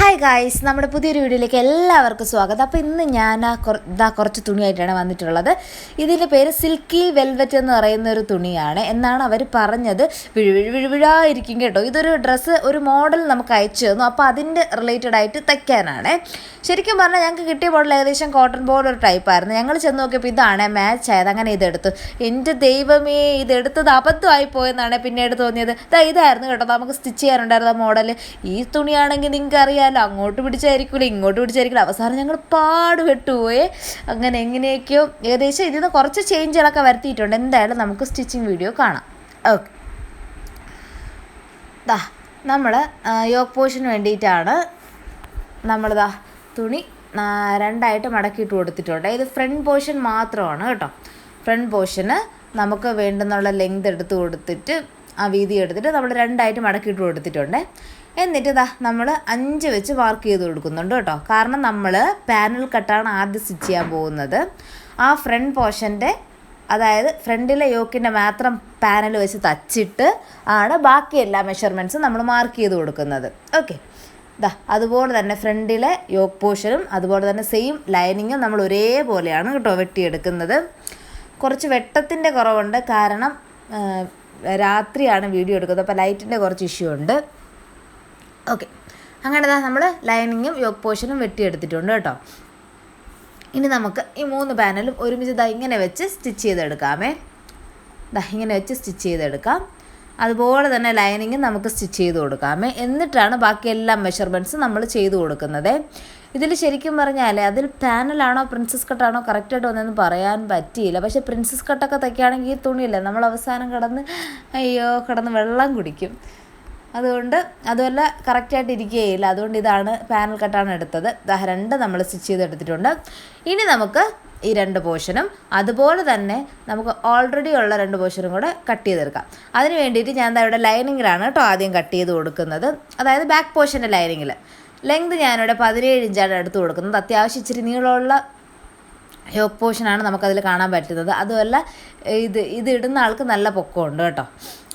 Hi guys നമ്മുടെ പുതിയൊരു വീഡിയോയിലേക്ക് എല്ലാവർക്കും സ്വാഗതം. അപ്പോൾ ഇന്ന് ഞാൻ ഇതാ കുറച്ച് തുണിയായിട്ടാണ് വന്നിട്ടുള്ളത്. ഇതിന്റെ പേര് സിൽക്കി വെൽവെറ്റ് എന്ന് പറയുന്ന ഒരു തുണിയാണ്. എന്നാണ് അവർ പറഞ്ഞത്. വിഴുവിഴു വിഴുവിഴായിരിക്കും കേട്ടോ. ഇതൊരു ഡ്രസ്സ് ഒരു മോഡൽ നമുക്ക് അയച്ചു തന്നു. അപ്പോൾ അതിന്റെ റിലേറ്റഡ് ആയിട്ട് തയ്ക്കാനാണ്. ശരിക്കും പറഞ്ഞാൽ ഞങ്ങൾക്ക് കിട്ടിയ മോഡൽ ഏകദേശം കോട്ടൺ ബോർഡ് ഒരു ടൈപ്പായിരുന്നു ഞങ്ങൾ ചെന്ന് നോക്കിയപ്പോൾ ഇതാണ് മാച്ച് ആയത്. അങ്ങനെ ഇതെടുത്തു. എന്റെ ദൈവമേ ഇതെടുത്തത് അബദ്ധമായി പോയെന്നാണ് പിന്നീട് തോന്നിയത്. ഇതായിരുന്നു കേട്ടോ. നമുക്ക് സ്റ്റിച്ച് ചെയ്യാനുണ്ടായിരുന്ന മോഡൽ ഈ തുണിയാണെങ്കിൽ നിങ്ങൾക്ക് അറിയാമല്ലോ അങ്ങോട്ട് പിടിച്ചായിരിക്കില്ല ഇങ്ങോട്ട് പിടിച്ചായിരിക്കില്ല അവസാനം ഞങ്ങൾ പാട് വിട്ടുപോയേ അങ്ങനെ എങ്ങനെയൊക്കെയോ ഏകദേശം ഇതിൽ നിന്ന് കുറച്ച് ചേഞ്ചുകളൊക്കെ വരുത്തിയിട്ടുണ്ട്. എന്തായാലും നമുക്ക് സ്റ്റിച്ചിങ് വീഡിയോ കാണാം. ഓക്കെ. ദാ നമ്മൾ യോഗ് പോഷന് വേണ്ടിയിട്ടാണ് നമ്മളിതാ തുണി രണ്ടായിട്ട് മടക്കിയിട്ട് കൊടുത്തിട്ടുണ്ട്. ഇത് ഫ്രണ്ട് പോർഷൻ മാത്രമാണ് കേട്ടോ. ഫ്രണ്ട് പോർഷന് നമുക്ക് വേണ്ടുന്നുള്ള ലെങ്ത് എടുത്ത് കൊടുത്തിട്ട് ആ വീതി എടുത്തിട്ട് നമ്മൾ രണ്ടായിട്ട് മടക്കിയിട്ട് കൊടുത്തിട്ടുണ്ട്. എന്നിട്ട് ഇതാ നമ്മൾ അഞ്ച് വെച്ച് മാർക്ക് ചെയ്ത് കൊടുക്കുന്നുണ്ട് കേട്ടോ. കാരണം നമ്മൾ പാനൽ കട്ടാണ് ആദ്യം സ്റ്റിച്ച് ചെയ്യാൻ പോകുന്നത്. ആ ഫ്രണ്ട് പോർഷന്റെ അതായത് ഫ്രണ്ടിലെ യോക്കിന്റെ മാത്രം പാനൽ വെച്ച് തച്ചിട്ട് ആണ് ബാക്കി എല്ലാ മെഷർമെന്റ്സും നമ്മൾ മാർക്ക് ചെയ്ത് കൊടുക്കുന്നത്. ഓക്കെ ദാ അതുപോലെ തന്നെ ഫ്രണ്ടിലെ യോക്ക് പോർഷനും അതുപോലെ തന്നെ സെയിം ലൈനിങ്ങും നമ്മൾ ഒരേപോലെയാണ് കേട്ടോ വെട്ടിയെടുക്കുന്നത്. കുറച്ച് വെട്ടത്തിന്റെ കുറവുണ്ട്. കാരണം രാത്രിയാണ് വീഡിയോ എടുക്കുന്നത്. അപ്പോൾ ലൈറ്റിന്റെ കുറച്ച് ഇഷ്യൂ ഉണ്ട്. ഓക്കെ അങ്ങനെ തന്നെ നമ്മൾ ലൈനിങ്ങും യോക്ക് പോർഷനും വെട്ടിയെടുത്തിട്ടുണ്ട് കേട്ടോ. ഇനി നമുക്ക് ഈ മൂന്ന് പാനലും ഒരുമിച്ച് ദാ ഇങ്ങനെ വെച്ച് സ്റ്റിച്ച് ചെയ്തെടുക്കാമേ. ദാ ഇങ്ങനെ വെച്ച് സ്റ്റിച്ച് ചെയ്തെടുക്കാം. അതുപോലെ തന്നെ ലൈനിങ് നമുക്ക് സ്റ്റിച്ച് ചെയ്ത് കൊടുക്കാമേ. എന്നിട്ടാണ് ബാക്കി എല്ലാ മെഷർമെന്റ്സും നമ്മൾ ചെയ്ത് കൊടുക്കുന്നത്. ഇതിൽ ശരിക്കും പറഞ്ഞാൽ അതിൽ പാനലാണോ പ്രിൻസസ് കട്ടാണോ കറക്റ്റായിട്ട് വന്നതെന്ന് പറയാൻ പറ്റിയില്ല. പക്ഷേ പ്രിൻസസ് കട്ടൊക്കെ തയ്ക്കുകയാണെങ്കിൽ ഈ തുണിയില്ല നമ്മൾ അവസാനം കിടന്ന് അയ്യോ കിടന്ന് വെള്ളം കുടിക്കും. അതുകൊണ്ട് അതുമല്ല കറക്റ്റായിട്ട് ഇരിക്കുകയില്ല. അതുകൊണ്ട് ഇതാണ് പാനൽ കട്ടാണ് എടുത്തത്. രണ്ട് നമ്മൾ സ്റ്റിച്ച് ചെയ്തെടുത്തിട്ടുണ്ട്. ഇനി നമുക്ക് ഈ രണ്ട് പോർഷനും അതുപോലെ തന്നെ നമുക്ക് ഓൾറെഡി ഉള്ള രണ്ട് പോർഷനും കൂടെ കട്ട് ചെയ്തെടുക്കാം. അതിന് വേണ്ടിയിട്ട് ഞാൻ ഇവിടെ ലൈനിങ്ങിലാണ് കേട്ടോ ആദ്യം കട്ട് ചെയ്ത് കൊടുക്കുന്നത്. അതായത് ബാക്ക് പോർഷന്റെ ലൈനിങ്ങിൽ ലെങ്ത് ഞാനിവിടെ പതിനേഴ് ഇഞ്ചാണ് എടുത്ത് കൊടുക്കുന്നത്. അത്യാവശ്യം ഇച്ചിരി നീളമുള്ള യോക്ക് പോർഷനാണ് നമുക്കതിൽ കാണാൻ പറ്റുന്നത്. അതുമല്ല ഇത് ഇത് ഇടുന്ന ആൾക്ക് നല്ല പൊക്കമുണ്ട് കേട്ടോ.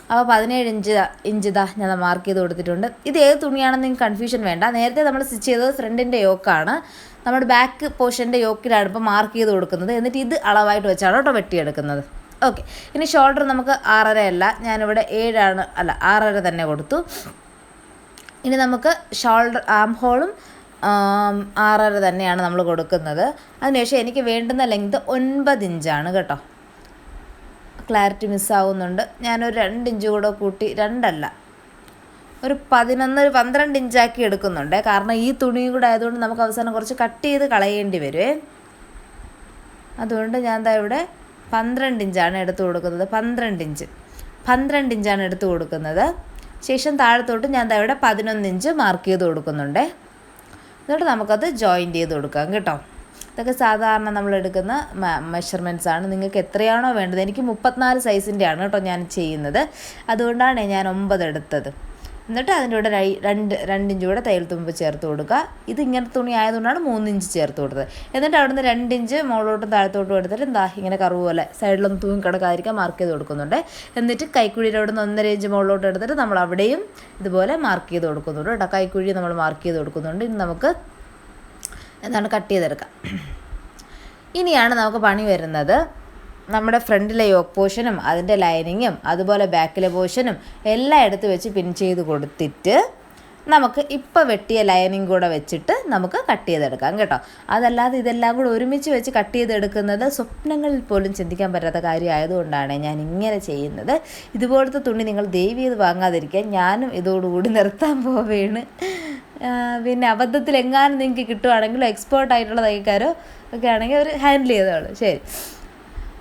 അപ്പോൾ പതിനേഴ് ഇഞ്ച് ഇഞ്ച് ഇതാ ഞാൻ മാർക്ക് ചെയ്ത് കൊടുത്തിട്ടുണ്ട്. ഇത് ഏത് തുണിയാണെന്ന് നിങ്ങൾക്ക് കൺഫ്യൂഷൻ വേണ്ട. നേരത്തെ നമ്മൾ സ്റ്റിച്ച് ചെയ്തത് ഫ്രണ്ടിന്റെ യോക്കാണ് നമ്മുടെ ബാക്ക് പോർഷന്റെ യോക്കിലാണ് ഇപ്പോൾ മാർക്ക് ചെയ്ത് കൊടുക്കുന്നത്. എന്നിട്ട് ഇത് അളവായിട്ട് വെച്ചാണ് കേട്ടോ വെട്ടിയെടുക്കുന്നത്. ഓക്കെ ഇനി ഷോൾഡർ നമുക്ക് ആറര അല്ല. ഞാനിവിടെ ഏഴാണ് അല്ല ആറര തന്നെ കൊടുത്തു. ഇനി നമുക്ക് ഷോൾഡർ ആം ഹോളും ആറര തന്നെയാണ് നമ്മൾ കൊടുക്കുന്നത്. അതിനുശേഷം എനിക്ക് വേണ്ടുന്ന ലെങ്ത് ഒൻപത് ഇഞ്ചാണ് കേട്ടോ. ക്ലാരിറ്റി മിസ്സാവുന്നുണ്ട്. ഞാനൊരു രണ്ട് ഇഞ്ച് കൂടെ കൂട്ടി രണ്ടല്ല. ഒരു പതിനൊന്ന് ഒരു പന്ത്രണ്ട് ഇഞ്ചാക്കി എടുക്കുന്നുണ്ട്. കാരണം ഈ തുണിയും കൂടെ ആയതുകൊണ്ട് നമുക്ക് അവസാനം കുറച്ച് കട്ട് ചെയ്ത് കളയേണ്ടി വരുമേ അതുകൊണ്ട് ഞാൻ എന്താ ഇവിടെ പന്ത്രണ്ട് ഇഞ്ചാണ് എടുത്തു കൊടുക്കുന്നത്. പന്ത്രണ്ട് ഇഞ്ച്. പന്ത്രണ്ട് ഇഞ്ചാണ് എടുത്തു കൊടുക്കുന്നത്. ശേഷം താഴത്തോട്ട് ഞാൻ ദാ ഇവിടെ പതിനൊന്ന് ഇഞ്ച് മാർക്ക് ചെയ്ത് കൊടുക്കുന്നുണ്ട്. എന്നിട്ട് നമുക്കത് ജോയിന്റ് ചെയ്ത് കൊടുക്കാം കേട്ടോ. ഇതൊക്കെ സാധാരണ നമ്മൾ എടുക്കുന്ന മെഷർമെന്റ്സ് ആണ്. നിങ്ങൾക്ക് എത്രയാണോ വേണ്ടത്. എനിക്ക് മുപ്പത്തിനാല് സൈസിന്റെ ആണ് കേട്ടോ ഞാൻ ചെയ്യുന്നത്. അതുകൊണ്ടാണ് ഞാൻ ഒമ്പത് എടുത്തത്. എന്നിട്ട് അതിന്റെ കൂടെ രണ്ട് രണ്ടിഞ്ച് കൂടെ തയ്യൽ തുമ്പ് ചേർത്ത് കൊടുക്കുക. ഇത് ഇങ്ങനെ തുണി ആയതുകൊണ്ടാണ് മൂന്നിഞ്ച് ചേർത്ത് കൊടുത്തത്. എന്നിട്ട് അവിടുന്ന് രണ്ടിഞ്ച് മുകളിലോട്ടും താഴത്തോട്ടും എടുത്തിട്ട് എന്താ ഇങ്ങനെ കറുവ് പോലെ സൈഡിലൊന്നും തൂങ്ങി കിടക്കാതിരിക്കാൻ മാർക്ക് ചെയ്ത് കൊടുക്കുന്നുണ്ട്. എന്നിട്ട് കൈക്കുഴിയുടെ അവിടുന്ന് ഒന്നര ഇഞ്ച് മുകളിലോട്ട് എടുത്തിട്ട് നമ്മൾ അവിടെയും ഇതുപോലെ മാർക്ക് ചെയ്ത് കൊടുക്കുന്നുണ്ട് കേട്ടോ. കൈക്കുഴി നമ്മൾ മാർക്ക് ചെയ്ത് കൊടുക്കുന്നുണ്ട്. ഇനി നമുക്ക് എന്താണ് കട്ട് ചെയ്തെടുക്കുക ഇനിയാണ് നമുക്ക് പണി വരുന്നത്. നമ്മുടെ ഫ്രണ്ടിലെ യോക്ക് പോർഷനും അതിന്റെ ലൈനിങ്ങും അതുപോലെ ബാക്കിലെ പോർഷനും എല്ലാം എടുത്ത് വെച്ച് പിൻ ചെയ്ത് കൊടുത്തിട്ട് നമുക്ക് ഇപ്പോൾ വെട്ടിയ ലൈനിങ് കൂടെ വെച്ചിട്ട് നമുക്ക് കട്ട് ചെയ്തെടുക്കാം കേട്ടോ. അതല്ലാതെ ഇതെല്ലാം കൂടെ ഒരുമിച്ച് വെച്ച് കട്ട് ചെയ്തെടുക്കുന്നത് സ്വപ്നങ്ങളിൽ പോലും ചിന്തിക്കാൻ പറ്റാത്ത കാര്യമായതുകൊണ്ടാണ് ഞാൻ ഇങ്ങനെ ചെയ്യുന്നത്. ഇതുപോലത്തെ തുണി നിങ്ങൾ ദയവ് ഇത് വാങ്ങാതിരിക്കുക ഞാനും ഇതോടുകൂടി നിർത്താൻ പോവുകയാണ് പിന്നെ അബദ്ധത്തിൽ എങ്ങാനും നിങ്ങൾക്ക് കിട്ടുവാണെങ്കിലോ എക്സ്പേർട്ട് ആയിട്ടുള്ള തയ്യക്കാരോ ഒക്കെ ആണെങ്കിൽ അവർ ഹാൻഡിൽ ചെയ്തോളൂ ശരി.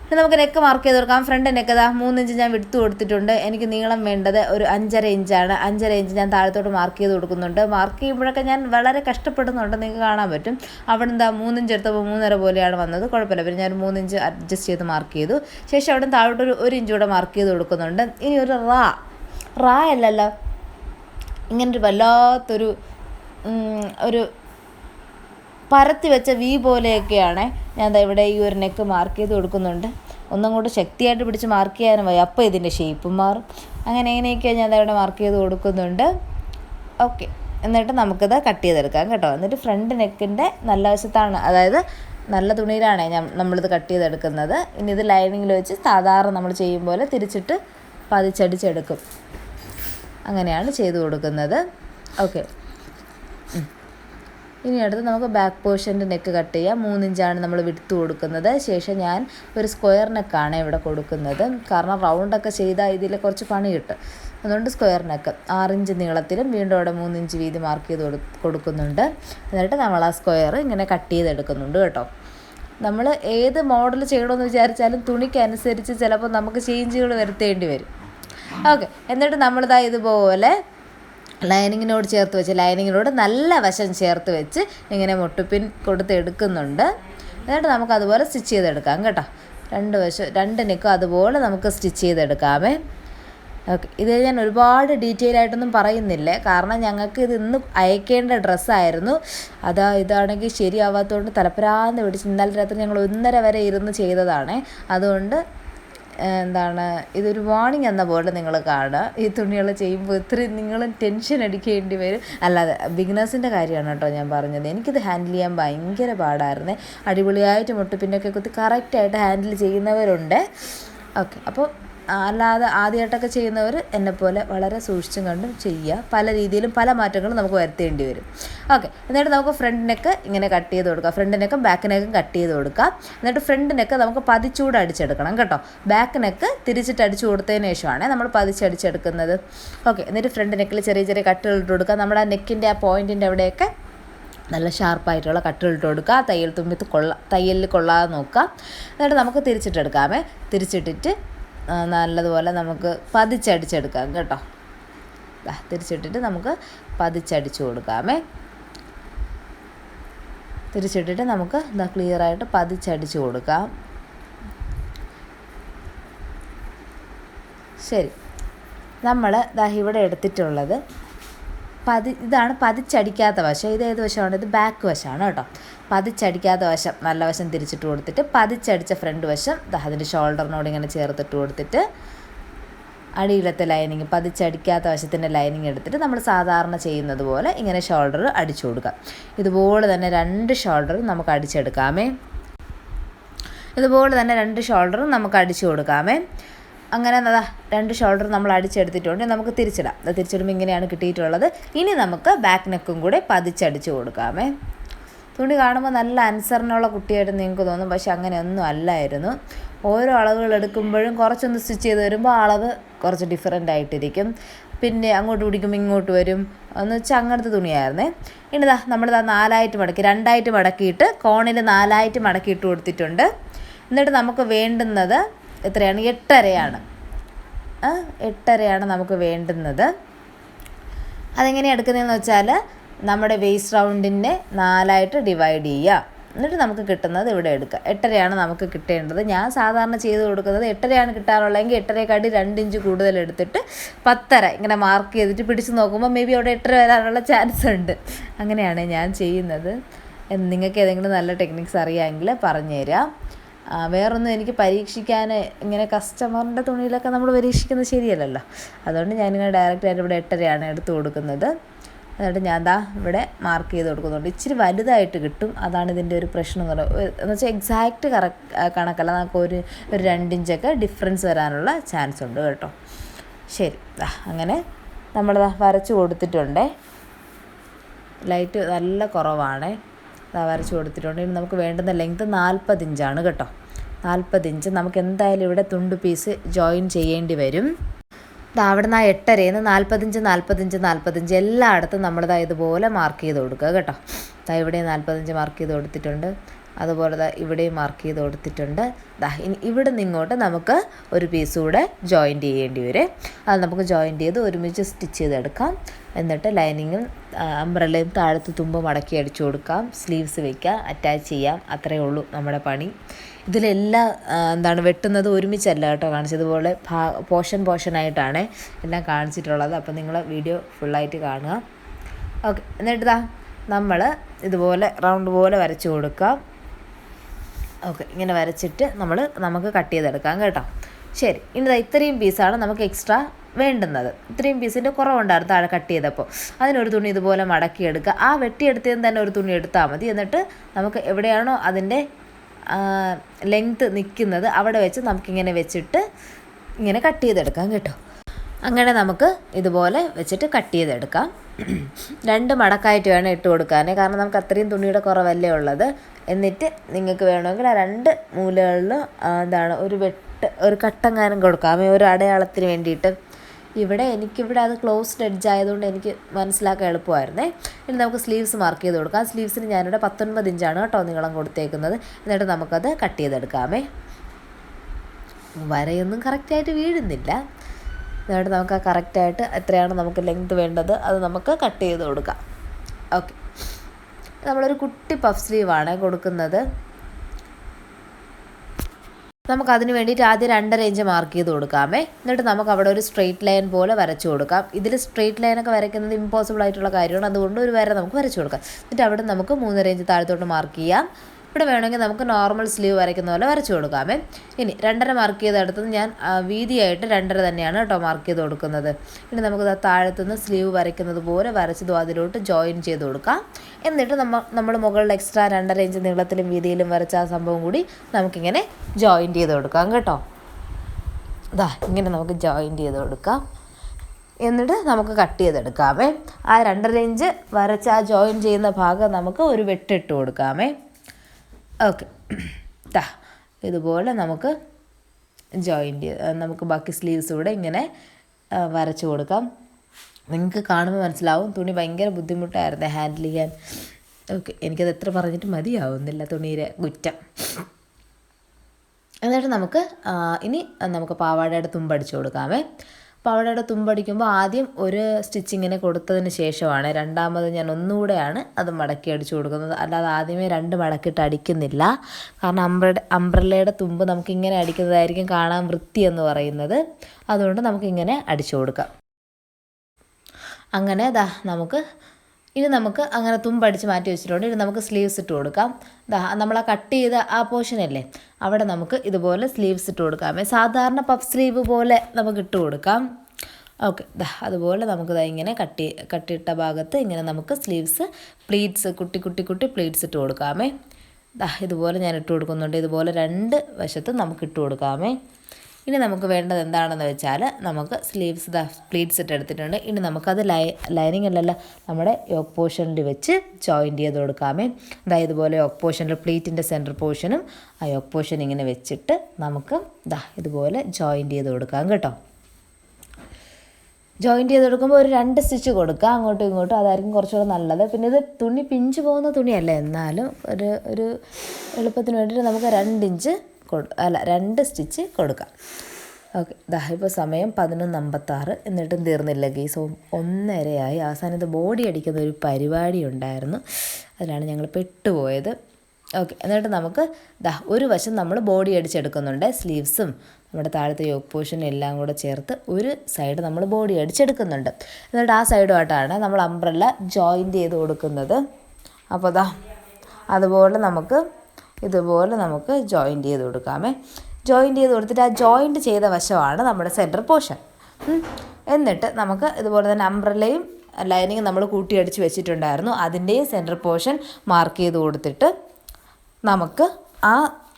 ഇനി നമുക്ക് നെക്ക് മാർക്ക് ചെയ്ത് കൊടുക്കാം. ഫ്രണ്ട് നെക്ക് ഇതാ മൂന്ന് ഇഞ്ച് ഞാൻ വിടുത്ത് കൊടുത്തിട്ടുണ്ട്. എനിക്ക് നീളം വേണ്ടത് ഒരു അഞ്ചര ഇഞ്ചാണ് അഞ്ചര ഇഞ്ച് ഞാൻ താഴത്തോട്ട് മാർക്ക് ചെയ്ത് കൊടുക്കുന്നുണ്ട്. മാർക്ക് ചെയ്യുമ്പോഴൊക്കെ ഞാൻ വളരെ കഷ്ടപ്പെടുന്നുണ്ട്. നിങ്ങൾക്ക് കാണാൻ പറ്റും. അവിടെ എന്താ മൂന്നിഞ്ച് എടുത്തപ്പോൾ മൂന്നര പോലെയാണ് വന്നത്. കുഴപ്പമില്ല. പിന്നെ ഞാൻ മൂന്നിഞ്ച് അഡ്ജസ്റ്റ് ചെയ്ത് മാർക്ക് ചെയ്തു. ശേഷം അവിടെ താഴോട്ട് ഒരു ഇഞ്ച് കൂടെ മാർക്ക് ചെയ്ത് കൊടുക്കുന്നുണ്ട്. ഇനി ഒരു റാ. റാ അല്ലല്ലോ. ഇങ്ങനൊരു വല്ലാത്തൊരു ഒരു പരത്തി വെച്ച വി പോലെയൊക്കെയാണ്. ഞാൻ ദാ ഇവിടെ ഈ ഒരു നെക്ക് മാർക്ക് ചെയ്ത് കൊടുക്കുന്നുണ്ട്. ഒന്നും കൂടെ ശക്തിയായിട്ട് പിടിച്ച് മാർക്ക് ചെയ്യാനും വയ്യ. അപ്പോൾ ഇതിന്റെ ഷേപ്പും മാറും. അങ്ങനെ എങ്ങനെയൊക്കെയാണ് ഞാൻ ഇവിടെ മാർക്ക് ചെയ്ത് കൊടുക്കുന്നുണ്ട്. ഓക്കെ എന്നിട്ട് നമുക്കിത് കട്ട് ചെയ്തെടുക്കാം കേട്ടോ. എന്നിട്ട് ഫ്രണ്ട് നെക്കിന്റെ നല്ല വശത്താണ്. അതായത് നല്ല തുണിയിലാണ് ഞാൻ നമ്മളിത് കട്ട് ചെയ്തെടുക്കുന്നത്. ഇനി ഇത് ലൈനിങ്ങിൽ വെച്ച് സാധാരണ നമ്മൾ ചെയ്യും പോലെ തിരിച്ചിട്ട് പതിച്ചടിച്ചെടുക്കും. അങ്ങനെയാണ് ചെയ്തു കൊടുക്കുന്നത്. ഓക്കെ ഇനി അടുത്ത് നമുക്ക് ബാക്ക് പോർഷന്റെ നെക്ക് കട്ട് ചെയ്യാം. മൂന്നിഞ്ചാണ് നമ്മൾ വിടുത്ത് കൊടുക്കുന്നത്. ശേഷം ഞാൻ ഒരു സ്ക്വയർ നെക്കാണ് ഇവിടെ കൊടുക്കുന്നത്. കാരണം റൗണ്ടൊക്കെ ചെയ്താൽ ഇതിൽ കുറച്ച് പണി കിട്ടും. അതുകൊണ്ട് സ്ക്വയർ നെക്ക് ആറിഞ്ച് നീളത്തിലും വീണ്ടും അവിടെ മൂന്നിഞ്ച് വീതി മാർക്ക് ചെയ്ത് കൊടുക്കുന്നുണ്ട്. എന്നിട്ട് നമ്മൾ ആ സ്ക്വയർ ഇങ്ങനെ കട്ട് ചെയ്തെടുക്കുന്നുണ്ട് കേട്ടോ. നമ്മൾ ഏത് മോഡൽ ചെയ്യണമെന്ന് വിചാരിച്ചാലും തുണിക്കനുസരിച്ച് ചിലപ്പോൾ നമുക്ക് ചേഞ്ചുകൾ വരുത്തേണ്ടി വരും. ഓക്കെ എന്നിട്ട് നമ്മളിതാ ഇതുപോലെ ലൈനിങ്ങിനോട് ചേർത്ത് വെച്ച് ലൈനിങ്ങിനോട് നല്ല വശം ചേർത്ത് വെച്ച് ഇങ്ങനെ മുട്ടുപ്പിൻ കൊടുത്ത് എടുക്കുന്നുണ്ട്. എന്നിട്ട് നമുക്ക് അതുപോലെ സ്റ്റിച്ച് ചെയ്തെടുക്കാം കേട്ടോ. രണ്ട് വശം രണ്ട് നെക്കും അതുപോലെ നമുക്ക് സ്റ്റിച്ച് ചെയ്തെടുക്കാമേ. ഓക്കെ ഇത് ഞാൻ ഒരുപാട് ഡീറ്റെയിൽ ആയിട്ടൊന്നും പറയുന്നില്ല. കാരണം ഞങ്ങൾക്ക് ഇത് ഇന്ന് അയക്കേണ്ട ഡ്രസ്സായിരുന്നു അതാ ഇതാണെങ്കിൽ ശരിയാവാത്തതുകൊണ്ട് തലപ്പരാന്ന് പിടിച്ച് ഇന്നലെ രാത്രി ഞങ്ങൾ ഒന്നര വരെ ഇരുന്ന് ചെയ്തതാണ്. അതുകൊണ്ട് എന്താണ് ഇതൊരു വാണിംഗ് എന്ന പോലെ നിങ്ങൾ കാണുക. ഈ തുണികൾ ചെയ്യുമ്പോൾ ഇത്രയും നിങ്ങൾ ടെൻഷൻ അടിക്കേണ്ടി വരും. അല്ലാതെ ബിഗിനേഴ്സിന്റെ കാര്യമാണ് കേട്ടോ ഞാൻ പറഞ്ഞത്. എനിക്കിത് ഹാൻഡിൽ ചെയ്യാൻ ഭയങ്കര പാടായിരുന്നേ. അടിപൊളിയായിട്ട് മുട്ടുപിന്നൊക്കെ കുത്തി കറക്റ്റായിട്ട് ഹാൻഡിൽ ചെയ്യുന്നവരുണ്ട്. ഓക്കെ അപ്പോൾ അല്ലാതെ ആദ്യമായിട്ടൊക്കെ ചെയ്യുന്നവർ എന്നെപ്പോലെ വളരെ സൂക്ഷിച്ചും കണ്ടും ചെയ്യുക. പല രീതിയിലും പല മാറ്റങ്ങളും നമുക്ക് വരുത്തേണ്ടി വരും. ഓക്കെ എന്നിട്ട് നമുക്ക് ഫ്രണ്ടിനൊക്കെ നെക്ക് ഇങ്ങനെ കട്ട് ചെയ്ത് കൊടുക്കുക ഫ്രണ്ടിനൊക്കെ ബാക്കിനൊക്കെ ബാക്ക് നെക്കും കട്ട് ചെയ്ത് കൊടുക്കുക എന്നിട്ട് ഫ്രണ്ടിനൊക്കെ നെക്ക് നമുക്ക് പതിച്ചൂട് അടിച്ചെടുക്കണം കേട്ടോ. ബാക്കിനൊക്കെ നെക്ക് തിരിച്ചിട്ട് അടിച്ചു കൊടുത്തതിന് ശേഷമാണ് നമ്മൾ പതിച്ചടിച്ചെടുക്കുന്നത് ഓക്കെ എന്നിട്ട് ഫ്രണ്ട് നെക്കിൽ ചെറിയ ചെറിയ കട്ടുകൾ ഇട്ട് കൊടുക്കുക. നമ്മുടെ ആ നെക്കിന്റെ ആ പോയിന്റിന്റെ അവിടെയൊക്കെ നല്ല ഷാർപ്പായിട്ടുള്ള കട്ടുകൾ ഇട്ട് കൊടുക്കുക. തയ്യൽ തുമ്പത്ത് കൊള്ള തയ്യലിൽ കൊള്ളാതെ നോക്കുക. എന്നിട്ട് നമുക്ക് തിരിച്ചിട്ടെടുക്കാമേ. തിരിച്ചിട്ടിട്ട് നല്ലതുപോലെ നമുക്ക് പതിച്ചടിച്ചെടുക്കാം കേട്ടോ. തിരിച്ചിട്ടിട്ട് നമുക്ക് പതിച്ചടിച്ചു കൊടുക്കാമേ. തിരിച്ചിട്ടിട്ട് നമുക്ക് ഇതാ ക്ലിയറായിട്ട് പതിച്ചടിച്ചു കൊടുക്കാം. ശരി. നമ്മൾ ദാ ഇവിടെ എടുത്തിട്ടുള്ളത് പതി ഇതാണ് പതിച്ചടിക്കാത്ത വശം. ഇത് ഏത് വശമാണ്? ഇത് ബാക്ക് വശമാണ് കേട്ടോ. പതിച്ചടിക്കാത്ത വശം നല്ല വശം തിരിച്ചിട്ട് കൊടുത്തിട്ട് പതിച്ചടിച്ച ഫ്രണ്ട് വശം അതിന്റെ ഷോൾഡറിനോട് ഇങ്ങനെ ചേർത്തിട്ട് കൊടുത്തിട്ട് അടിയിലത്തെ ലൈനിങ് പതിച്ചടിക്കാത്ത വശത്തിന്റെ ലൈനിങ് എടുത്തിട്ട് നമ്മൾ സാധാരണ ചെയ്യുന്നത് പോലെ ഇങ്ങനെ ഷോൾഡർ അടിച്ചു കൊടുക്കാം ഇതുപോലെ തന്നെ രണ്ട് ഷോൾഡറും നമുക്ക് അടിച്ചെടുക്കാമേ. ഇതുപോലെ തന്നെ രണ്ട് ഷോൾഡറും നമുക്ക് അടിച്ചു കൊടുക്കാമേ. അങ്ങനെ എന്നതാ രണ്ട് ഷോൾഡർ നമ്മൾ അടിച്ചെടുത്തിട്ടുണ്ട് നമുക്ക് തിരിച്ചിടാം. തിരിച്ചിടുമ്പോൾ ഇങ്ങനെയാണ് കിട്ടിയിട്ടുള്ളത്. ഇനി നമുക്ക് ബാക്ക് നെക്കും കൂടെ പതിച്ചടിച്ച് കൊടുക്കാമേ. തുണി കാണുമ്പോൾ നല്ല അനുസരണമുള്ള കുട്ടിയായിട്ട് നിങ്ങൾക്ക് തോന്നും. പക്ഷെ അങ്ങനെയൊന്നും അല്ലായിരുന്നു. ഓരോ അളവുകൾ എടുക്കുമ്പോഴും കുറച്ചൊന്ന് സ്റ്റിച്ച് ചെയ്ത് വരുമ്പോൾ അളവ് കുറച്ച് ഡിഫറെന്റ് ആയിട്ടിരിക്കും. പിന്നെ അങ്ങോട്ട് പിടിക്കുമ്പോൾ ഇങ്ങോട്ട് വരും. എന്ന് വെച്ചാൽ അങ്ങനത്തെ തുണിയായിരുന്നേ. ഇനിതാ നമ്മളിതാ നാലായിട്ട് മടക്കി രണ്ടായിട്ട് മടക്കിയിട്ട് കോണിൽ നാലായിട്ട് മടക്കിയിട്ട് കൊടുത്തിട്ടുണ്ട്. എന്നിട്ട് നമുക്ക് വേണ്ടുന്നത് എത്രയാണ്? എട്ടരയാണ്. എട്ടരയാണ് നമുക്ക് വേണ്ടുന്നത്. അതെങ്ങനെയാണ് എടുക്കുന്നതെന്ന് വെച്ചാൽ നമ്മുടെ വേസ്റ്റ് റൗണ്ടിനെ നാലായിട്ട് ഡിവൈഡ് ചെയ്യുക. എന്നിട്ട് നമുക്ക് കിട്ടുന്നത് ഇവിടെ എടുക്കുക. എട്ടരയാണ് നമുക്ക് കിട്ടേണ്ടത്. ഞാൻ സാധാരണ ചെയ്ത് കൊടുക്കുന്നത് എട്ടരയാണ് കിട്ടാറുള്ളതെങ്കിൽ എട്ടരക്കാട്ടി രണ്ട് ഇഞ്ച് കൂടുതൽ എടുത്തിട്ട് പത്തര ഇങ്ങനെ മാർക്ക് ചെയ്തിട്ട് പിടിച്ച് നോക്കുമ്പോൾ മേ ബി അവിടെ എട്ടര വരാനുള്ള ചാൻസ് ഉണ്ട്. അങ്ങനെയാണ് ഞാൻ ചെയ്യുന്നത്. നിങ്ങൾക്ക് ഏതെങ്കിലും നല്ല ടെക്നിക്സ് അറിയാമെങ്കിൽ പറഞ്ഞുതരാം വേറൊന്നും എനിക്ക് പരീക്ഷിക്കാൻ ഇങ്ങനെ കസ്റ്റമറിന്റെ തുണിയിലൊക്കെ നമ്മൾ പരീക്ഷിക്കുന്നത് ശരിയല്ലല്ലോ. അതുകൊണ്ട് ഞാനിങ്ങനെ ഡയറക്റ്റായിട്ട് ഇവിടെ എട്ടരയാണ് എടുത്തു കൊടുക്കുന്നത്. എന്നിട്ട് ഞാൻ ദാ ഇവിടെ മാർക്ക് ചെയ്ത് കൊടുക്കുന്നുണ്ട്. ഇച്ചിരി വലുതായിട്ട് കിട്ടും. അതാണ് ഇതിന്റെ ഒരു പ്രശ്നം എന്ന് പറയുന്നത്. എന്ന് വെച്ചാൽ എക്സാക്റ്റ് കറക്റ്റ് കണക്കല്ല. നമുക്ക് ഒരു ഒരു രണ്ടിഞ്ചൊക്കെ ഡിഫറൻസ് വരാനുള്ള ചാൻസ് ഉണ്ട് കേട്ടോ. ശരി അങ്ങനെ നമ്മൾ വരച്ച് കൊടുത്തിട്ടുണ്ടേ. ലൈറ്റ് നല്ല കുറവാണേ. വരച്ച് കൊടുത്തിട്ടുണ്ട്. ഇനി നമുക്ക് വേണ്ടുന്ന ലെങ്ത് നാൽപ്പത് ഇഞ്ചാണ് കേട്ടോ. നാൽപ്പത് ഇഞ്ച്. നമുക്ക് എന്തായാലും ഇവിടെ തുണ്ട് പീസ് ജോയിൻ ചെയ്യേണ്ടി വരും. അവിടെ നിന്ന് ആ എട്ടരയിൽ നിന്ന് നാൽപ്പത്തഞ്ച് നാൽപ്പത്തഞ്ച് നാൽപ്പത്തഞ്ച് എല്ലായിടത്തും നമ്മളിതാ ഇതുപോലെ മാർക്ക് ചെയ്ത് കൊടുക്കുക കേട്ടോ. ദാ ഇവിടെ നാൽപ്പത്തഞ്ച് മാർക്ക് ചെയ്ത് കൊടുത്തിട്ടുണ്ട്. അതുപോലെ ദാ ഇവിടെയും മാർക്ക് ചെയ്ത് കൊടുത്തിട്ടുണ്ട്. ദാ ഇനി ഇവിടെ നിന്ന് ഇങ്ങോട്ട് നമുക്ക് ഒരു പീസ് കൂടെ ജോയിന്റ് ചെയ്യേണ്ടി വരും. അത് നമുക്ക് ജോയിന്റ് ചെയ്ത് ഒരുമിച്ച് സ്റ്റിച്ച് ചെയ്തെടുക്കാം. എന്നിട്ട് ലൈനിങ്ങും അംബ്രല്ലയും താഴത്ത് തുമ്പ് മടക്കി അടിച്ചു കൊടുക്കാം. സ്ലീവ്സ് വയ്ക്കാം അറ്റാച്ച് ചെയ്യാം. അത്രയേ ഉള്ളൂ നമ്മുടെ പണി. ഇതിലെല്ലാം എന്താണ് വെട്ടുന്നത് ഒരുമിച്ചല്ല കേട്ടോ കാണിച്ചതുപോലെ ഭാ പോഷൻ പോർഷനായിട്ടാണ് എല്ലാം കാണിച്ചിട്ടുള്ളത്. അപ്പോൾ നിങ്ങൾ വീഡിയോ ഫുള്ളായിട്ട് കാണുക. ഓക്കെ എന്നിട്ട് നമ്മൾ ഇതുപോലെ റൗണ്ട് പോലെ വരച്ച് കൊടുക്കുക. ഓക്കെ ഇങ്ങനെ വരച്ചിട്ട് നമ്മൾ നമുക്ക് കട്ട് ചെയ്തെടുക്കാം കേട്ടോ. ശരി ഇനി ഇത്രയും പീസാണ് നമുക്ക് എക്സ്ട്രാ വേണ്ടുന്നത്. ഇത്രയും പീസിന്റെ കുറവുണ്ടായിരുന്നു താഴെ കട്ട് ചെയ്തപ്പോൾ അതിനൊരു തുണി ഇതുപോലെ മടക്കിയെടുക്കുക. ആ വെട്ടിയെടുത്തതിന് തന്നെ ഒരു തുണി എടുത്താൽ മതി. എന്നിട്ട് നമുക്ക് എവിടെയാണോ അതിന്റെ ലെങ്ത്ത് നിൽക്കുന്നത് അവിടെ വെച്ച് നമുക്കിങ്ങനെ വെച്ചിട്ട് ഇങ്ങനെ കട്ട് ചെയ്തെടുക്കാം കേട്ടോ. അങ്ങനെ നമുക്ക് ഇതുപോലെ വെച്ചിട്ട് കട്ട് ചെയ്തെടുക്കാം. രണ്ട് മടക്കായിട്ട് വേണം ഇട്ട് കൊടുക്കാൻ കാരണം നമുക്ക് അത്രയും തുണിയുടെ കുറവല്ലേ ഉള്ളത്. എന്നിട്ട് നിങ്ങൾക്ക് വേണമെങ്കിൽ ആ രണ്ട് മൂലകളിലും എന്താണ് ഒരു വെട്ട് ഒരു കട്ടങ്ങാനും കൊടുക്കാം. ഒരു അടയാളത്തിന് വേണ്ടിയിട്ട് ഇവിടെ എനിക്കിവിടെ അത് ക്ലോസ്ഡ് എഡ്ജ് ആയതുകൊണ്ട് എനിക്ക് മനസ്സിലാക്കാൻ എളുപ്പമായിരുന്നേ. ഇനി നമുക്ക് സ്ലീവ്സ് മാർക്ക് ചെയ്ത് കൊടുക്കാം. സ്ലീവ്സിന് ഞാനിവിടെ പത്തൊൻപത് ഇഞ്ചാണ് കേട്ടോ നീളം കൊടുത്തേക്കുന്നത്. എന്നിട്ട് നമുക്കത് കട്ട് ചെയ്തെടുക്കാമേ. വരയൊന്നും കറക്റ്റായിട്ട് വീഴുന്നില്ല. എന്നിട്ട് നമുക്ക് ആ കറക്റ്റായിട്ട് എത്രയാണ് നമുക്ക് ലെങ്ത് വേണ്ടത് അത് നമുക്ക് കട്ട് ചെയ്ത് കൊടുക്കാം. ഓക്കെ നമ്മളൊരു കുട്ടി പഫ് സ്ലീവാണ് കൊടുക്കുന്നത്. നമുക്ക് അതിന് വേണ്ടിയിട്ട് ആദ്യം രണ്ടര ഇഞ്ച് മാർക്ക് ചെയ്ത് കൊടുക്കാമേ. എന്നിട്ട് നമുക്ക് അവിടെ ഒരു സ്ട്രെയിറ്റ് ലൈൻ പോലെ വരച്ചു കൊടുക്കാം. ഇതിൽ സ്ട്രെയിറ്റ് ലൈനൊക്കെ വരയ്ക്കുന്നത് ഇമ്പോസിബിൾ ആയിട്ടുള്ള കാര്യമാണ്. അതുകൊണ്ട് ഒരു വര നമുക്ക് വരച്ചു കൊടുക്കാം. എന്നിട്ട് അവിടെ നമുക്ക് മൂന്നര ഇഞ്ച് താഴത്തോട്ട് മാർക്ക് ചെയ്യാം. ഇവിടെ വേണമെങ്കിൽ നമുക്ക് നോർമൽ സ്ലീവ് വരയ്ക്കുന്ന പോലെ വരച്ചു കൊടുക്കാമേ. ഇനി രണ്ടര മാർക്ക് ചെയ്തെടുത്തത് ഞാൻ വീതിയായിട്ട് രണ്ടര തന്നെയാണ് കേട്ടോ മാർക്ക് ചെയ്ത് കൊടുക്കുന്നത്. ഇനി നമുക്ക് താഴത്തുനിന്ന് സ്ലീവ് വരയ്ക്കുന്നത് പോലെ വരച്ചതും അതിലോട്ട് ജോയിൻ ചെയ്ത് കൊടുക്കാം. എന്നിട്ട് നമ്മൾ നമ്മൾ മുകളിൽ എക്സ്ട്രാ രണ്ടര ഇഞ്ച് നീളത്തിലും വീതിയിലും വരച്ച ആ സംഭവം കൂടി നമുക്കിങ്ങനെ ജോയിൻ ചെയ്ത് കൊടുക്കാം കേട്ടോ. ഇതാ ഇങ്ങനെ നമുക്ക് ജോയിൻ ചെയ്ത് കൊടുക്കാം. എന്നിട്ട് നമുക്ക് കട്ട് ചെയ്തെടുക്കാമേ. ആ രണ്ടര ഇഞ്ച് വരച്ച ആ ജോയിൻ ചെയ്യുന്ന ഭാഗം നമുക്ക് ഒരു വെട്ടിട്ട് കൊടുക്കാമേ. ഓക്കെ താ ഇതുപോലെ നമുക്ക് ജോയിന്റ് നമുക്ക് ബാക്കി സ്ലീവ്സ് കൂടെ ഇങ്ങനെ വരച്ച് കൊടുക്കാം. നിങ്ങൾക്ക് കാണുമ്പോൾ മനസ്സിലാവും തുണി ഭയങ്കര ബുദ്ധിമുട്ടായിരുന്നു ഹാൻഡിൽ ചെയ്യാൻ. ഓക്കെ എനിക്കത് എത്ര പറഞ്ഞിട്ട് മതിയാവുന്നില്ല തുണിയുടെ കുറ്റം. എന്നിട്ട് നമുക്ക് ഇനി നമുക്ക് പാവാടയുടെ തുമ്പടിച്ചു കൊടുക്കാമേ. പവടയുടെ തുമ്പടിക്കുമ്പോൾ ആദ്യം ഒരു സ്റ്റിച്ചിങ്ങിനെ കൊടുത്തതിന് ശേഷമാണ്. രണ്ടാമത് ഞാൻ ഒന്നുകൂടെയാണ് അത് മടക്കി അടിച്ചു കൊടുക്കുന്നത്. അല്ലാതെ ആദ്യമേ രണ്ട് മടക്കിട്ട് അടിക്കുന്നില്ല. കാരണം അംബ്ര അംബ്രല്ലയുടെ തുമ്പ് നമുക്കിങ്ങനെ അടിക്കുന്നതായിരിക്കും കാണാൻ വൃത്തി എന്ന് പറയുന്നത്. അതുകൊണ്ട് നമുക്കിങ്ങനെ അടിച്ചു കൊടുക്കാം. അങ്ങനെ ദാ നമുക്ക് ഇനി നമുക്ക് അങ്ങനെ തുമ്പടിച്ച് മാറ്റി വെച്ചിട്ടുണ്ട്. ഇനി നമുക്ക് സ്ലീവ്സ് ഇട്ട് കൊടുക്കാം. നമ്മൾ ആ കട്ട് ചെയ്ത ആ പോർഷനല്ലേ അവിടെ നമുക്ക് ഇതുപോലെ സ്ലീവ്സ് ഇട്ട് കൊടുക്കാം സാധാരണ പഫ് സ്ലീവ് പോലെ നമുക്ക് ഇട്ട് കൊടുക്കാം. ഓക്കെ അതുപോലെ നമുക്ക് ദാ ഇങ്ങനെ കട്ടി കട്ടിയിട്ട ഭാഗത്ത് ഇങ്ങനെ നമുക്ക് സ്ലീവ്സ് പ്ലീറ്റ്സ് കുട്ടി കുട്ടി കുട്ടി പ്ലീറ്റ്സ് ഇട്ട് കൊടുക്കാമേ. ദാ ഇതുപോലെ ഞാൻ ഇട്ട് കൊടുക്കുന്നുണ്ട്. ഇതുപോലെ രണ്ട് വശത്തും നമുക്ക് ഇട്ട് കൊടുക്കാമേ. ഇനി നമുക്ക് വേണ്ടത് എന്താണെന്ന് വെച്ചാൽ നമുക്ക് സ്ലീവ്സ് ദ പ്ലീറ്റ്സ് ഇട്ട് എടുത്തിട്ടുണ്ട്. ഇനി നമുക്കത് ലൈ ലൈനിങ് അല്ലല്ല നമ്മുടെ യോക്ക് പോർഷനിൽ വെച്ച് ജോയിന്റ് ചെയ്ത് കൊടുക്കാമേ. അതായത് ഇതുപോലെ യോക്ക് പോർഷനിൽ പ്ലീറ്റിന്റെ സെന്റർ പോർഷനും ആ യോക്ക് പോർഷൻ ഇങ്ങനെ വെച്ചിട്ട് നമുക്ക് ദാ ഇതുപോലെ ജോയിന്റ് ചെയ്ത് കൊടുക്കാം കേട്ടോ. ജോയിന്റ് ചെയ്ത് കൊടുക്കുമ്പോൾ ഒരു രണ്ട് സ്റ്റിച്ച് കൊടുക്കുക അങ്ങോട്ടും ഇങ്ങോട്ടും അതായിരിക്കും കുറച്ചുകൂടെ നല്ലത്. പിന്നെ ഇത് തുണി പിഞ്ച് പോകുന്ന തുണിയല്ല? എന്നാലും ഒരു ഒരു എളുപ്പത്തിന് വേണ്ടിയിട്ട് നമുക്ക് രണ്ട് ഇഞ്ച് കൊടു അല്ല രണ്ട് സ്റ്റിച്ച് കൊടുക്കാം. ഓക്കെ. ദാ ഇപ്പോൾ സമയം പതിനൊന്ന് അമ്പത്താറ്. എന്നിട്ടും തീർന്നില്ല ഗീസ് ഒന്നരയായി. അവസാനം ഇത് ബോഡി അടിക്കുന്ന ഒരു പരിപാടി ഉണ്ടായിരുന്നു. അതിലാണ് ഞങ്ങൾ പെട്ടുപോയത്. ഓക്കെ. എന്നിട്ട് നമുക്ക് ദാ ഒരു വശം നമ്മൾ ബോഡി അടിച്ചെടുക്കുന്നുണ്ട്. സ്ലീവ്സും നമ്മുടെ താഴത്തെ യോഗ പോർഷനും എല്ലാം കൂടെ ചേർത്ത് ഒരു സൈഡ് നമ്മൾ ബോഡി അടിച്ചെടുക്കുന്നുണ്ട്. എന്നിട്ട് ആ സൈഡുമായിട്ടാണ് നമ്മൾ അംബ്രല്ല ജോയിന്റ് ചെയ്ത് കൊടുക്കുന്നത്. അപ്പോൾ ദാ അതുപോലെ നമുക്ക് ഇതുപോലെ നമുക്ക് ജോയിന്റ് ചെയ്ത് കൊടുക്കാമേ. ജോയിന്റ് ചെയ്ത് കൊടുത്തിട്ട് ആ ജോയിന്റ് ചെയ്ത വശമാണ് നമ്മുടെ സെന്റർ പോർഷൻ എന്നിട്ട് നമുക്ക് ഇതുപോലെ തന്നെ അംബ്രല്ലയും ലൈനിങ് നമ്മൾ കൂട്ടിയടിച്ച് വെച്ചിട്ടുണ്ടായിരുന്നു. അതിന്റെയും സെന്റർ പോർഷൻ മാർക്ക് ചെയ്ത് കൊടുത്തിട്ട് നമുക്ക് ആ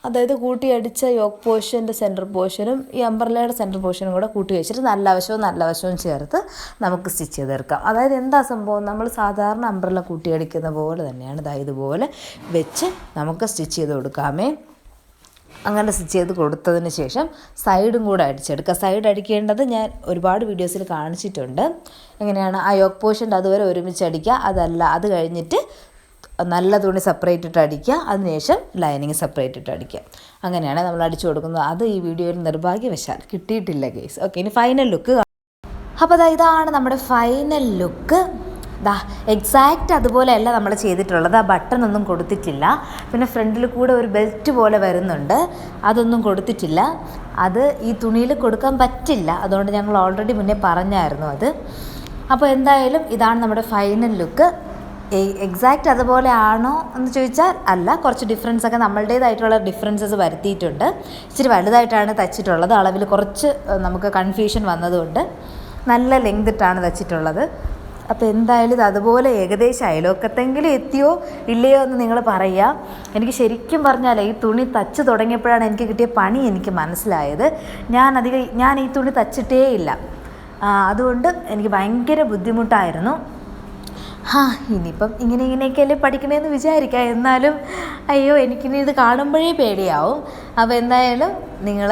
അതായത് കൂട്ടിയടിച്ച യോക്ക് പോർഷന്റെ സെന്റർ പോർഷനും ഈ അംബ്രല്ലയുടെ സെന്റർ പോർഷനും കൂടെ കൂട്ടി വെച്ചിട്ട് നല്ല വശവും നല്ല വശവും ചേർത്ത് നമുക്ക് സ്റ്റിച്ച് ചെയ്തെടുക്കാം അതായത് എന്താ സംഭവം? നമ്മൾ സാധാരണ അംബ്രല്ല കൂട്ടിയടിക്കുന്ന പോലെ തന്നെയാണ് ഇതാ ഇതുപോലെ വെച്ച് നമുക്ക് സ്റ്റിച്ച് ചെയ്ത് കൊടുക്കാമേ. അങ്ങനെ സ്റ്റിച്ച് ചെയ്ത് കൊടുത്തതിന് ശേഷം സൈഡും കൂടെ അടിച്ചെടുക്കുക സൈഡ് അടിക്കേണ്ടത് ഞാൻ ഒരുപാട് വീഡിയോസിൽ കാണിച്ചിട്ടുണ്ട്. എങ്ങനെയാണ്? ആ യോക്ക് പോർഷന്റെ അതുവരെ ഒരുമിച്ച് അടിക്കുക അതല്ല അത് കഴിഞ്ഞിട്ട് നല്ല തുണി സെപ്പറേറ്റ് ഇട്ട് അടിക്കുക. അതിനുശേഷം ലൈനിങ് സെപ്പറേറ്റ് ഇട്ട് അടിക്കുക. അങ്ങനെയാണ് നമ്മൾ അടിച്ചു കൊടുക്കുന്നത്. അത് ഈ വീഡിയോയിൽ നിർഭാഗ്യവശാൽ കിട്ടിയിട്ടില്ല കേസ് ഓക്കെ ഇനി ഫൈനൽ ലുക്ക് അപ്പോൾ ഇതാണ് നമ്മുടെ ഫൈനൽ ലുക്ക് ദാ എക്സാക്റ്റ് അതുപോലെയല്ല നമ്മൾ ചെയ്തിട്ടുള്ളത്. ആ ബട്ടൺ ഒന്നും കൊടുത്തിട്ടില്ല. പിന്നെ ഫ്രണ്ടിൽ കൂടെ ഒരു ബെൽറ്റ് പോലെ വരുന്നുണ്ട്. അതൊന്നും കൊടുത്തിട്ടില്ല. അത് ഈ തുണിയിൽ കൊടുക്കാൻ പറ്റില്ല. അതുകൊണ്ട് ഞങ്ങൾ ഓൾറെഡി മുന്നേ പറഞ്ഞായിരുന്നു അത്. അപ്പോൾ എന്തായാലും ഇതാണ് നമ്മുടെ ഫൈനൽ ലുക്ക് എക്സാക്റ്റ് അതുപോലെ ആണോ എന്ന് ചോദിച്ചാൽ അല്ല കുറച്ച് ഡിഫറൻസ് ഒക്കെ നമ്മളുടേതായിട്ടുള്ള ഡിഫറൻസസ് വരുത്തിയിട്ടുണ്ട്. ഇച്ചിരി വലുതായിട്ടാണ് തച്ചിട്ടുള്ളത്. അളവിൽ കുറച്ച് നമുക്ക് കൺഫ്യൂഷൻ വന്നതുകൊണ്ട് നല്ല ലെങ്ത് ലെങ്തിട്ടാണ് തച്ചിട്ടുള്ളത്. അപ്പോൾ എന്തായാലും ഇത് അതുപോലെ ഏകദേശം അയലോക്കത്തെങ്കിലും എത്തിയോ ഇല്ലയോ എന്ന് നിങ്ങൾ പറയുക. എനിക്ക് ശരിക്കും പറഞ്ഞാൽ ഈ തുണി തച്ച് തുടങ്ങിയപ്പോഴാണ് എനിക്ക് കിട്ടിയ പണി എനിക്ക് മനസ്സിലായത്. ഞാൻ അധികം ഞാൻ ഈ തുണി തച്ചിട്ടേ ഇല്ല അതുകൊണ്ട് എനിക്ക് ഭയങ്കര ബുദ്ധിമുട്ടായിരുന്നു. ഹാ ഇനിയിപ്പം ഇങ്ങനെ ഇങ്ങനെയൊക്കെയല്ലേ പഠിക്കണമെന്ന് വിചാരിക്കാം. എന്നാലും അയ്യോ എനിക്കിനി ഇത് കാണുമ്പോഴേ പേടിയാവും. അപ്പോൾ എന്തായാലും നിങ്ങൾ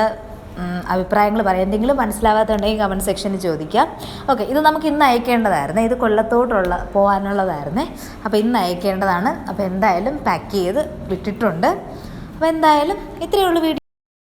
അഭിപ്രായങ്ങൾ പറയാം എന്തെങ്കിലും മനസ്സിലാവാത്തുണ്ടെങ്കിൽ കമന്റ് സെക്ഷനിൽ ചോദിക്കാം. ഓക്കെ ഇത് നമുക്ക് ഇന്ന് അയക്കേണ്ടതായിരുന്നു. ഇത് കൊല്ലത്തോട്ടുള്ള പോകാനുള്ളതായിരുന്നേ അപ്പോൾ ഇന്ന് അയക്കേണ്ടതാണ്. അപ്പോൾ എന്തായാലും പാക്ക് ചെയ്ത് വിട്ടിട്ടുണ്ട്. അപ്പോൾ എന്തായാലും ഇത്രയേ ഉള്ളൂ വീഡിയോ.